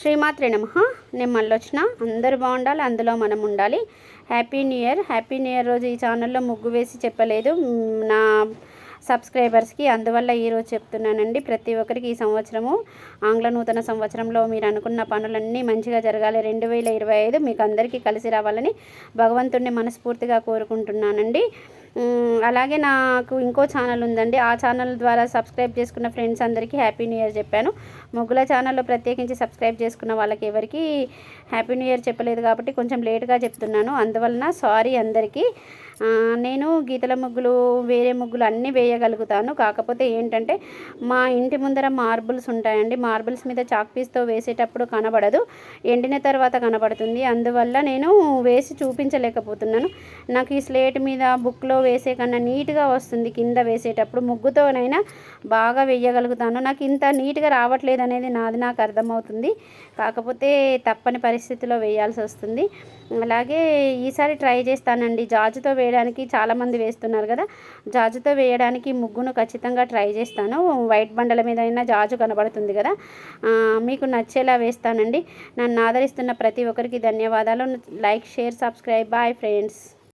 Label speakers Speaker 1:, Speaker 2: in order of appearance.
Speaker 1: శ్రీమాత్రి నమ. నేను మళ్ళీ వచ్చిన అందరూ బాగుండాలి అందులో మనం ఉండాలి. Happy new year happy new year రోజు ఈ ఛానల్లో ముగ్గు వేసి చెప్పలేదు. నా సబ్స్క్రైబర్స్కి అందువల్ల ఈరోజు చెప్తున్నానండి. ప్రతి ఒక్కరికి ఈ సంవత్సరము ఆంగ్ల నూతన సంవత్సరంలో మీరు అనుకున్న పనులన్నీ మంచిగా జరగాలి. రెండు వేల ఇరవై ఐదు మీకు అందరికీ కలిసి రావాలని భగవంతుడిని మనస్ఫూర్తిగా కోరుకుంటున్నానండి. అలాగే నాకు ఇంకో ఛానల్ ఉందండి. ఆ ఛానల్ ద్వారా సబ్స్క్రైబ్ చేసుకున్న ఫ్రెండ్స్ అందరికీ హ్యాపీ న్యూ ఇయర్ చెప్పాను. ముగ్గుల ఛానల్లో ప్రత్యేకించి సబ్స్క్రైబ్ చేసుకున్న వాళ్ళకి ఎవరికి హ్యాపీ న్యూ ఇయర్ చెప్పలేదు కాబట్టి కొంచెం లేట్గా చెప్తున్నాను. అందువలన సారీ అందరికీ. నేను గీతల ముగ్గులు వేరే ముగ్గులు అన్నీ వేయగలుగుతాను. కాకపోతే ఏంటంటే మా ఇంటి ముందర మార్బుల్స్ ఉంటాయండి. మార్బుల్స్ మీద చాక్ పీస్తో వేసేటప్పుడు కనబడదు. ఎండిన తర్వాత కనబడుతుంది. అందువల్ల నేను వేసి చూపించలేకపోతున్నాను. నాకు ఈ స్లేట్ మీద బుక్లో వేసే కన్నా నీట్గా వస్తుంది. కింద వేసేటప్పుడు ముగ్గుతోనైనా బాగా వేయగలుగుతాను. నాకు ఇంత నీట్గా రావట్లేదు అనేది నాది నాకు అర్థమవుతుంది. కాకపోతే తప్పని పరిస్థితిలో వేయాల్సి వస్తుంది. అలాగే ఈసారి ట్రై చేస్తానండి. జాజుతో వేయడానికి చాలామంది వేస్తున్నారు కదా. జాజుతో వేయడానికి ముగ్గును ఖచ్చితంగా ట్రై చేస్తాను. వైట్ బండల మీద అయినా జాజు కనబడుతుంది కదా. మీకు నచ్చేలా వేస్తానండి. నన్ను ఆదరిస్తున్న ప్రతి ఒక్కరికి ధన్యవాదాలు. Like share subscribe. Bye friends.